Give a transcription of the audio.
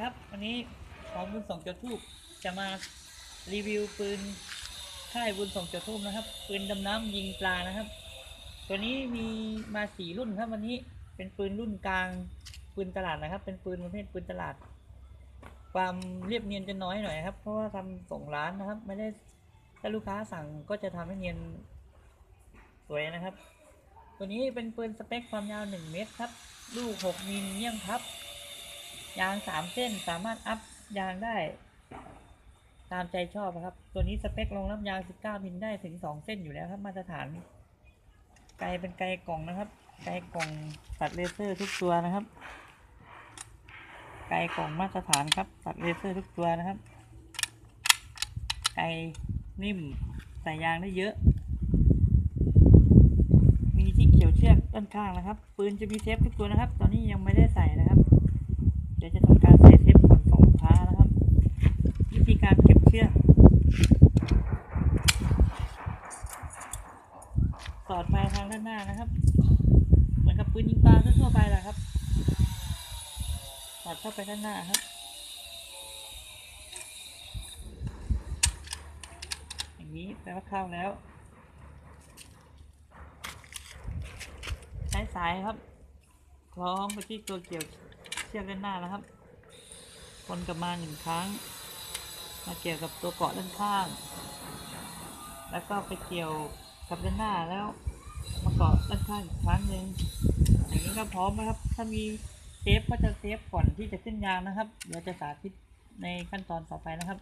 ครับ วันนี้ของบุญส่งจดทูบจะมารีวิวปืนค่ายบุญส่งจดทูบนะครับ ปืนดำน้ำยิงปลานะครับ ตัวนี้มีมาสี่รุ่นครับ วันนี้เป็นปืนรุ่นกลางปืนตลาดนะครับ เป็นปืนประเภทปืนตลาด ความเรียบเนียนจะน้อยหน่อยครับ เพราะว่าทำส่งร้านนะครับ ไม่ได้ถ้าลูกค้าสั่งก็จะทำให้เนียนสวยนะครับ ตัวนี้เป็นปืนสเปคความยาว 1 เมตรครับ ลูก 6มิลเยี่ยมครับ ยาง3เส้นสามารถอัพยางได้ ตามใจชอบนะครับ ตัวนี้สเปครองรับยาง 19มิลได้ถึง 2 เส้นอยู่แล้วครับ มาตรฐาน ไกลเป็นไกลกล่องนะครับ ไกลกล่องตัดเลเซอร์ทุกตัวนะครับ ไกลกล่องมาตรฐานครับ ตัดเลเซอร์ทุกตัวนะครับ ไกลนิ่มใส่ยางได้เยอะ มีที่เกี่ยวเชือกด้านข้างนะครับ ปืนจะมีเทปทุกตัวนะครับ ตอนนี้ยังไม่ได้ใส่นะครับ เดี๋ยวจะทำการใส่เทปก่อนส่งลูกค้านะครับ วิธีการเก็บเชือกสอดไปทางด้านหน้านะครับ เหมือนกับปืนยิงปลาทั่วไปแหละครับ สอดเข้าไปด้านหน้าครับอย่างนี้แปลว่าเข้าแล้ว ใช้สายครับคล้องไปที่ตัวเกี่ยว เชือกด้านหน้านะครับวนกลับมาหนึ่งครั้ง มาเกี่ยวกับตัวเกาะด้านข้าง แล้วก็ไปเกี่ยวกับด้านหน้าแล้ว มาเกาะด้านข้างอีกครั้งหนึ่งอย่างนี้ก็พร้อมนะครับ ถ้ามีเซฟก็จะเซฟก่อนที่จะขึ้นยางนะครับ เดี๋ยวจะสาธิตในขั้นตอนต่อไปนะครับ